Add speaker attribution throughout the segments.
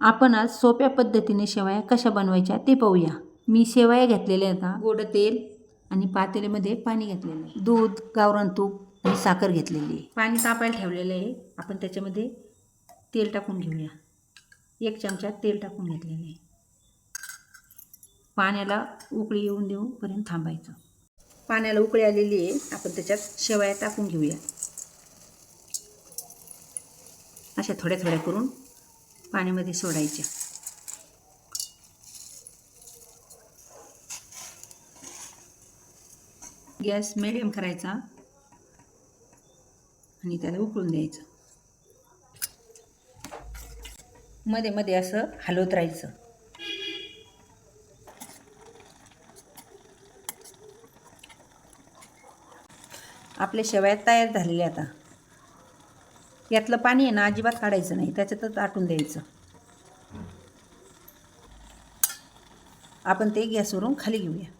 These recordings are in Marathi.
Speaker 1: आपण आज सोप्या पद्धतीने शेवया कशा बनवायच्या ते पाहूया. मी शेवया घेतलेल्या आहेत आता गोड तेल आणि पातेल्यामध्ये पाणी घेतलेलं आहे. दूध गावरान तूप आणि साखर घेतलेली आहे. पाणी तापायला ठेवलेलं आहे. आपण त्याच्यामध्ये तेल टाकून घेऊया. एक चमचा तेल टाकून घेतलेलं आहे. पाण्याला उकळी येऊन देऊपर्यंत थांबायचं. पाण्याला उकळी आलेली आहे. आपण त्याच्यात शेवया टाकून घेऊया. अशा थोड्या थोड्या करून पाण्यामध्ये सोडायच्या. गॅस मिडियम करायचा आणि त्याला उकळून द्यायचं. मध्ये मध्ये असं हलवत राहायचं. आपल्या शेवया तयार झालेल्या आता. यातलं पाणी आहे ना अजिबात काढायचं नाही. त्याच्यातच आटून द्यायचं. आपण ते गॅसवरून खाली घेऊया.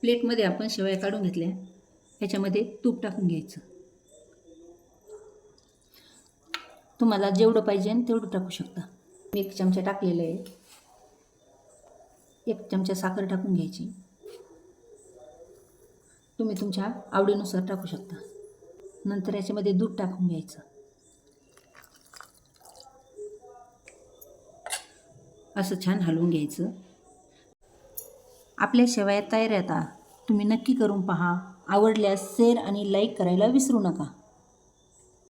Speaker 1: प्लेटमध्ये आपण शेवया काढून घेतल्या. ह्याच्यामध्ये तूप टाकून घ्यायचं. तुम्हाला जेवढं पाहिजे तेवढं टाकू शकता. मी एक चमचा टाकलेलं आहे. एक चमचा साखर टाकून घ्यायची. तुम्ही तुमच्या आवडीनुसार टाकू शकता. नंतर याच्यामध्ये दूध टाकून घ्यायचं. असं छान हलवून घ्यायचं. आपल्या शेवया तयार आता. तुम्ही नक्की करून पहा. आवडल्यास शेअर आणि लाईक करायला विसरू नका.